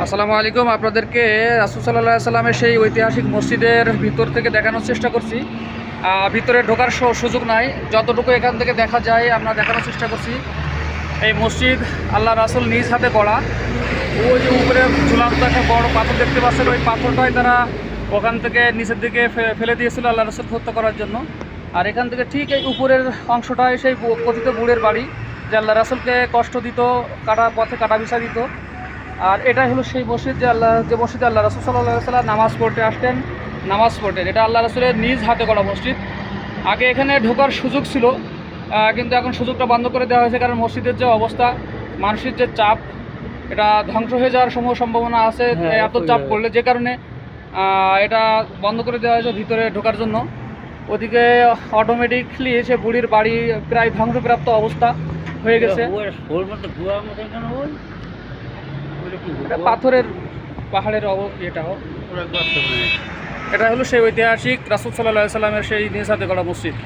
আসসালামু আলাইকুম। আপনাদেরকে রাসুল সাল্লাহ সাল্লামের সেই ঐতিহাসিক মসজিদের ভিতর থেকে দেখানোর চেষ্টা করছি। ভিতরে ঢোকার সুযোগ নাই। যতটুকু এখান থেকে দেখা যায়, আমরা দেখানোর চেষ্টা করছি। এই মসজিদ আল্লাহ রাসুল নিজ হাতে গড়া। ওই যে উপরে ঝুলান্ত একটা বড় পাথর দেখতে পাচ্ছেন। ওই পাথরটাই তারা ওখান থেকে নিচের দিকে ফেলে দিয়েছিল আল্লাহ রাসুল হত্যা করার জন্য। আর এখান থেকে ঠিক এই উপরের অংশটাই সেই কথিত বুড়ের বাড়ি, যে আল্লাহ রাসুলকে কষ্ট দিত, কাটা পথে কাটা বিছা দিত। আর এটা হলো সেই মসজিদ যে আল্লাহ যে মসজিদে আল্লাহ রসুল সাল্লাহ সাল্লাম নামাজ পড়তে আসতেন নামাজ পড়তেন। এটা আল্লাহ রসুলের নিজ হাতে করা মসজিদ। আগে এখানে ঢোকার সুযোগ ছিল কিন্তু এখন সুযোগটা বন্ধ করে দেওয়া হয়েছে কারণ মসজিদের যে অবস্থা মানুষের যে চাপ এটা ধ্বংস হয়ে যাওয়ার সময় সম্ভাবনা আছে। হ্যাঁ, এত চাপ পড়লে যে কারণে এটা বন্ধ করে দেওয়া হয়েছে ভিতরে ঢোকার জন্য। ওদিকে অটোমেটিকলি সে বুড়ির বাড়ি প্রায় ধ্বংসপ্রাপ্ত অবস্থা হয়ে গেছে। পাথরের পাহাড়ের অব এটা হোক। এটা হলো সেই ঐতিহাসিক রাসুল সাল্লাহ সাল্লামের সেই নিজ হাতে গড়া মসজিদ।